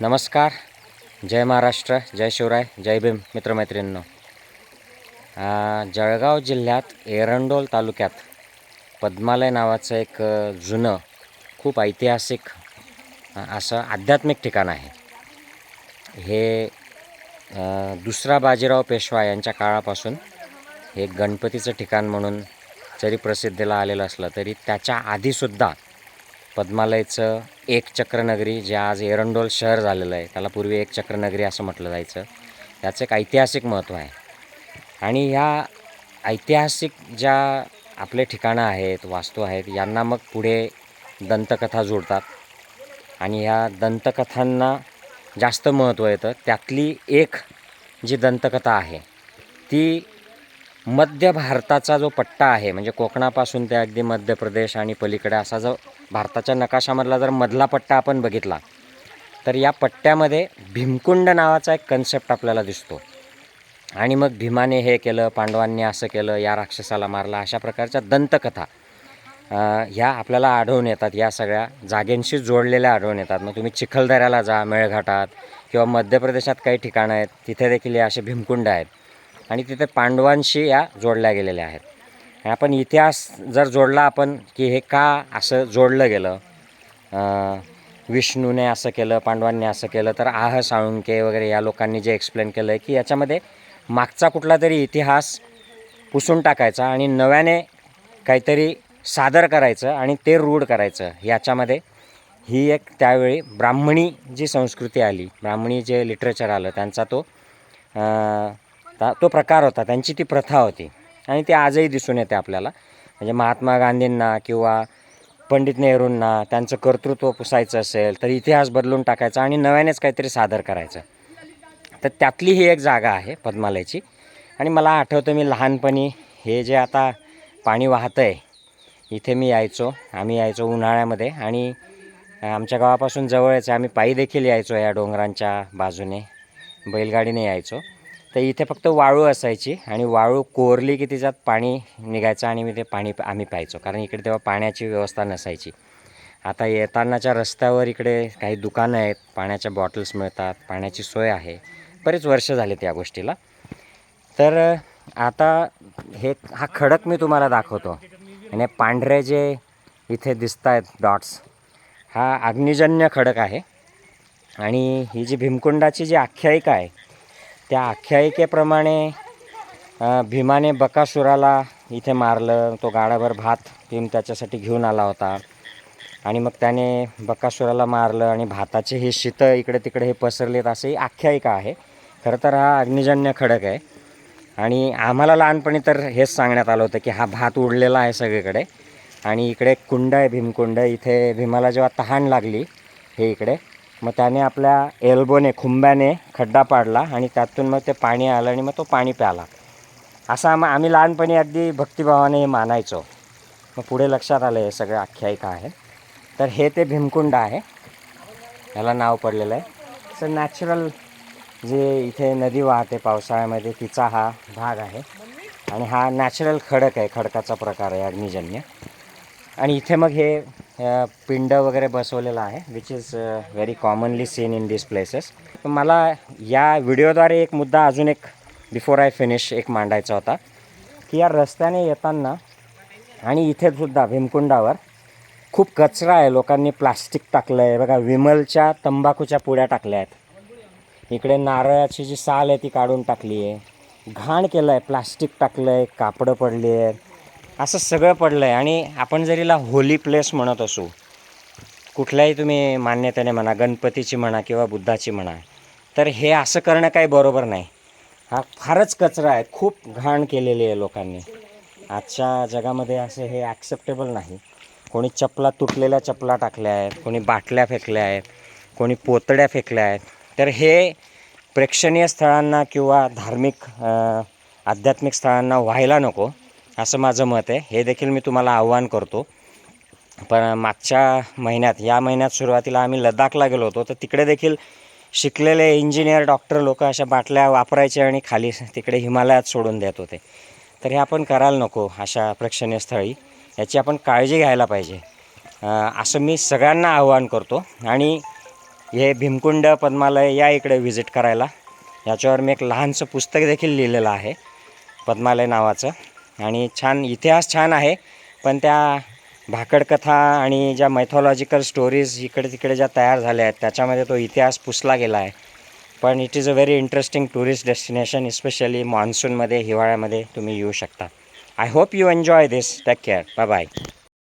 नमस्कार जय महाराष्ट्र जय शिवराय जय भीम मित्रमैत्रिणींनो. जळगाव जिल्ह्यात एरंडोल तालुक्यात पद्मालय नावाचं एक जुनं खूप ऐतिहासिक असं आध्यात्मिक ठिकाण आहे. हे दुसरा बाजीराव पेशवा यांच्या काळापासून हे गणपतीचं ठिकाण म्हणून जरी प्रसिद्धीला आलेलं असलं तरी त्याच्या आधीसुद्धा पद्मालयचं एक चक्रनगरी जे आज एरंडोल शहर झालेलं आहे त्याला पूर्वी एक चक्रनगरी असं म्हटलं जायचं. याचं एक ऐतिहासिक महत्त्व आहे. आणि ह्या ऐतिहासिक ज्या आपले ठिकाणं आहेत वास्तू आहेत यांना मग पुढे दंतकथा जोडतात. आणि ह्या दंतकथांना जास्त महत्त्व येतं. त्यातली एक जी दंतकथा आहे ती मध्य भारताचा जो पट्टा आहे म्हणजे कोकणापासून ते अगदी मध्य प्रदेश आणि पलीकडे असा जो भारताच्या नकाशामधला जर मधला पट्टा आपण बघितला तर या पट्ट्यामध्ये भीमकुंड नावाचा एक कन्सेप्ट आपल्याला दिसतो. आणि मग भीमाने हे केलं पांडवांनी असं केलं या राक्षसाला मारला अशा प्रकारच्या दंतकथा ह्या आपल्याला आढळून येतात. या सगळ्या जागेंशी जोडलेल्या आढळून येतात. मग तुम्ही चिखलदऱ्याला जा मेळघाटात किंवा मध्य प्रदेशात काही ठिकाणं आहेत तिथे देखील हे असे भीमकुंड आहेत. आणि तिथे पांडवांशी या जोडल्या गेलेल्या आहेत. आपण इतिहास जर जोडला आपण की हे का असं जोडलं गेलं? विष्णूने असं केलं पांडवांनी असं केलं तर आह साळुंके वगैरे या लोकांनी जे एक्सप्लेन केलं आहे की याच्यामध्ये मागचा कुठला तरी इतिहास पुसून टाकायचा आणि नव्याने काहीतरी सादर करायचं आणि ते रूढ करायचं. याच्यामध्ये ही एक त्यावेळी ब्राह्मणी जी संस्कृती आली ब्राह्मणी जे लिटरेचर आलं त्यांचा तो आ, ता- तो प्रकार होता त्यांची ती प्रथा होती. आणि ते आजही दिसून येते आपल्याला. म्हणजे महात्मा गांधींना किंवा पंडित नेहरूंना त्यांचं कर्तृत्व पुसायचं असेल तर इतिहास बदलून टाकायचा आणि नव्यानेच काहीतरी सादर करायचं. तर त्यातली ही एक जागा आहे पद्मालयची. आणि मला आठवतं मी लहानपणी हे जे आता पाणी वाहतं आहे इथे मी यायचो आम्ही यायचो उन्हाळ्यामध्ये आणि आमच्या गावापासून जवळच आहे. आम्ही पायी देखील यायचो या डोंगरांच्या बाजूने. बैलगाडीने यायचो. तर इथे फक्त वाळू असायची आणि वाळू कोरली की तिच्यात पाणी निघायचं आणि मी ते पाणी आम्ही प्यायचो. कारण इकडे तेव्हा पाण्याची व्यवस्था नसायची. आता येतानाच्या रस्त्यावर इकडे काही दुकानं आहेत पाण्याच्या बॉटल्स मिळतात पाण्याची सोय आहे. बरेच वर्ष झालेत या गोष्टीला. तर आता हे हा खडक मी तुम्हाला दाखवतो. आणि पांढरे जे इथे दिसत आहेत डॉट्स हा अग्निजन्य खडक आहे. आणि ही जी भीमकुंडाची जी आख्यायिका आहे त्या आख्यायिकेप्रमाणे भीमाने बकासुराला इथे मारलं तो गाडाभर भात भीम त्याच्यासाठी घेऊन आला होता. आणि मग त्याने बकासुराला मारलं आणि भाताचे हे शीतं इकडे तिकडे हे पसरलेत असं ही आख्यायिका आहे. खरं तर हा अग्निजन्य खडक आहे. आणि आम्हाला लहानपणी तर हेच सांगण्यात आलं होतं की हा भात उडलेला आहे सगळीकडे. आणि इकडे कुंड आहे भीमकुंड. इथे भीमाला जेव्हा तहान लागली हे इकडे मग त्याने आपल्या एल्बोने खुंब्याने खड्डा पाडला आणि त्यातून मग ते पाणी आलं आणि मग तो पाणी प्याला. असं आम आम्ही लहानपणी अगदी भक्तिभावाने हे मानायचो. मग पुढे लक्षात आलं हे सगळं आख्यायिका आहे. तर हे ते भीमकुंड आहे. ह्याला नाव पडलेलं आहे. सर नॅचरल जे इथे नदी वाहते पावसाळ्यामध्ये तिचा हा भाग आहे. आणि हा नॅचरल खडक आहे खडकाचा प्रकार आहे अग्निजन्य. आणि इथे मग हे पिंड वगैरे बसवलेलं आहे which is very commonly seen in this places मला या व्हिडिओद्वारे एक मुद्दा अजून एक बिफोर आय फिनिश एक मांडायचा होता की या रस्त्याने येताना आणि इथे सुद्धा भीमकुंडावर खूप कचरा आहे. लोकांनी प्लास्टिक टाकलं आहे बघा विमलच्या तंबाखूच्या पुड्या टाकल्या आहेत. इकडे नारळाची जी साल आहे ती काढून टाकली आहे घाण केलं आहे प्लास्टिक टाकलं आहे कापडं पडली आहेत असं सगळं पडलं आहे आणि आपण जरीला होली प्लेस म्हणत असू कुठल्याही तुम्ही मान्यतेने म्हणा गणपतीची म्हणा किंवा बुद्धाची म्हणा तर हे असं करणं काही बरोबर नाही. हा फारच कचरा आहे. खूप घाण केलेली आहे लोकांनी. आजच्या जगामध्ये असं हे ॲक्सेप्टेबल नाही. कोणी चपला तुटलेल्या चपला टाकल्या आहेत कोणी बाटल्या फेकल्या आहेत कोणी पोतड्या फेकल्या आहेत. तर हे प्रेक्षणीय स्थळांना किंवा धार्मिक आध्यात्मिक स्थळांना व्हायला नको. असं माझं मत आहे. हे देखील मी तुम्हाला आव्हान करतो. पण मागच्या महिन्यात या महिन्यात सुरुवातीला आम्ही लडाखला गेलो होतो. तर तिकडे देखील शिकलेले इंजिनियर डॉक्टर लोक अशा बाटल्या वापरायचे आणि खाली तिकडे हिमालयात सोडून देत होते. तर हे आपण करायला नको अशा प्रेक्षणीय स्थळी. याची आपण काळजी घ्यायला पाहिजे. असं मी सगळ्यांना आव्हान करतो. आणि हे भीमकुंड पद्मालय या इकडे व्हिजिट करायला. याच्यावर मी एक लहानसं पुस्तक देखील लिहिलेलं आहे. पद्मालय नावाचं. आणि छान इतिहास छान आहे. पण त्या भाकडकथा आणि ज्या मैथॉलॉजिकल स्टोरीज इकडे तिकडे ज्या तयार झाल्या आहेत त्याच्यामध्ये तो इतिहास पुसला गेला आहे. पण it is a very interesting tourist destination especially मान्सूनमध्ये हिवाळ्यामध्ये तुम्ही येऊ शकता. I hope you enjoy this take care bye bye